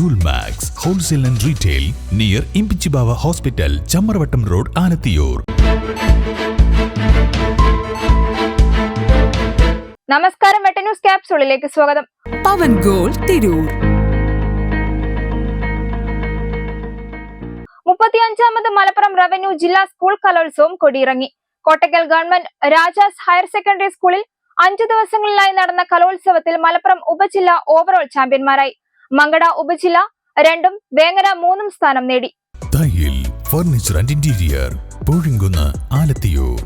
ജൂൽ Max wholesale and retail near Imbichibava hospital Chamravattam road Alathiyur നമസ്കാരം വെട്ട news ക്യാപ്സൂളിലേക്ക് സ്വാഗതം. പവൻ goal Tirur. മുപ്പത്തിയഞ്ചാമത് മലപ്പുറം റവന്യൂ ജില്ലാ സ്കൂൾ കലോത്സവം കൊടിയിറങ്ങി. Kottakkal government Rajas higher secondary സ്കൂളിൽ അഞ്ചു ദിവസങ്ങളിലായി നടന്ന കലോത്സവത്തിൽ മലപ്പുറം ഉപജില്ല ഓവറോൾ ചാമ്പ്യന്മാരായി. മങ്കട ഉപജില്ല രണ്ടും വേങ്ങര മൂന്നും സ്ഥാനം നേടി. Furniture and interior Poozhikunnu Alathiyur.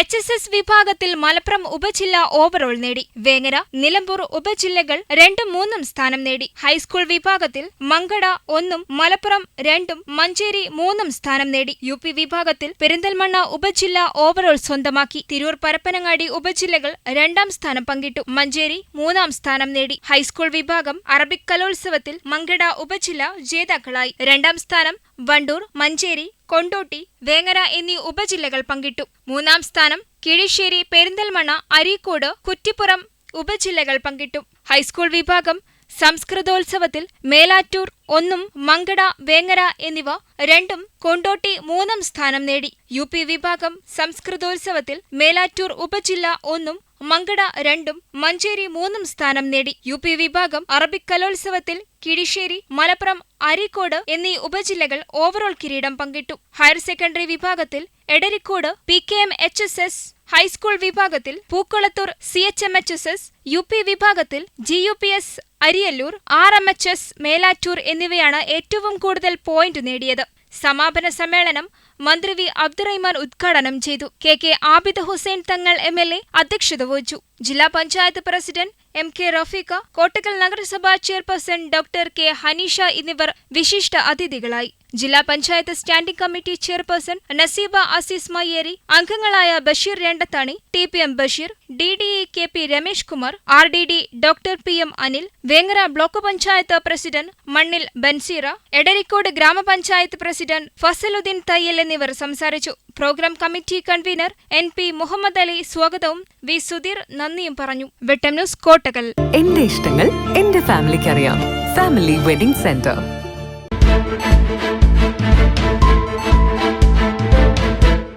H S S വിഭാഗത്തിൽ മലപ്പുറം ഉപജില്ല ഓവറോൾ നേടി. വേങ്ങര നിലമ്പൂർ ഉപജില്ലകൾ രണ്ടും മൂന്നും സ്ഥാനം നേടി. ഹൈസ്കൂൾ വിഭാഗത്തിൽ മങ്കട ഒന്നും മലപ്പുറം രണ്ടും മഞ്ചേരി മൂന്നും സ്ഥാനം നേടി. യു പി വിഭാഗത്തിൽ പെരിന്തൽമണ്ണ ഉപജില്ല ഓവറോൾ സ്വന്തമാക്കി. തിരൂർ പരപ്പനങ്ങാടി ഉപജില്ലകൾ രണ്ടാം സ്ഥാനം പങ്കിട്ടു. മഞ്ചേരി മൂന്നാം സ്ഥാനം നേടി. ഹൈസ്കൂൾ വിഭാഗം അറബിക് കലോത്സവത്തിൽ മങ്കട ഉപജില്ല ജേതാക്കളായി. രണ്ടാം സ്ഥാനം വണ്ടൂർ മഞ്ചേരി കൊണ്ടോട്ടി വേങ്ങര എന്നീ ഉപജില്ലകൾ പങ്കിട്ടു. മൂന്നാം സ്ഥാനം കിഴിശ്ശേരി പെരിന്തൽമണ്ണ അരീക്കോട് കുറ്റിപ്പുറം ഉപജില്ലകൾ പങ്കിട്ടു. ഹൈസ്കൂൾ വിഭാഗം സംസ്കൃതോത്സവത്തിൽ മേലാറ്റൂർ ഒന്നും മങ്കട വേങ്ങര എന്നിവ രണ്ടും കൊണ്ടോട്ടി മൂന്നും സ്ഥാനം നേടി. യു വിഭാഗം സംസ്കൃതോത്സവത്തിൽ മേലാറ്റൂർ ഉപജില്ല ഒന്നും മങ്കട രണ്ടും മഞ്ചേരി മൂന്നും സ്ഥാനം നേടി. യു പി വിഭാഗം അറബിക് കലോത്സവത്തിൽ കിഴിശ്ശേരി മലപ്പുറം അരീക്കോട് എന്നീ ഉപജില്ലകൾ ഓവറോൾ കിരീടം പങ്കിട്ടു. ഹയർ സെക്കൻഡറി വിഭാഗത്തിൽ Edarikode P K M H S S high school വിഭാഗത്തിൽ Pookkulathur C H M H S S U P വിഭാഗത്തിൽ G U P S Ariyallur R M H S Melattur എന്നിവയാണ് ഏറ്റവും കൂടുതൽ point നേടിയത്. സമാപന സമ്മേളനം മന്ത്രി വി അബ്ദുറഹ്മാൻ ഉദ്ഘാടനം ചെയ്തു. K K Abid Hussain Thangal M L A അധ്യക്ഷത വഹിച്ചു. ജില്ലാ panchayat president M K Rafeekha Kottakkal നഗരസഭാ ചെയർപേഴ്സൺ ഡോക്ടർ കെ ഹനീഷ എന്നിവർ വിശിഷ്ട അതിഥികളായി. ജില്ലാ panchayat standing committee chairperson Naseeba Azeez Mayyeri അംഗങ്ങളായ Basheer Randathani T P M Basheer D D A K P Ramesh Kumar R D D doctor P M Anil Vengara block panchayat president Mannil Banseera Edarikode ഗ്രാമപഞ്ചായത്ത് president Fazaluddin Thayyil എന്നിവർ സംസാരിച്ചു. Program committee convener N P Muhammad Ali സ്വാഗതവും V Sudheer നന്ദിയും പറഞ്ഞു. Vettam news Kottakkal. എന്റെ ഇഷ്ടങ്ങൾ എന്റെ ഫാമിലിക്ക് അറിയാം ഫാമിലി വെഡിംഗ് സെന്റർ.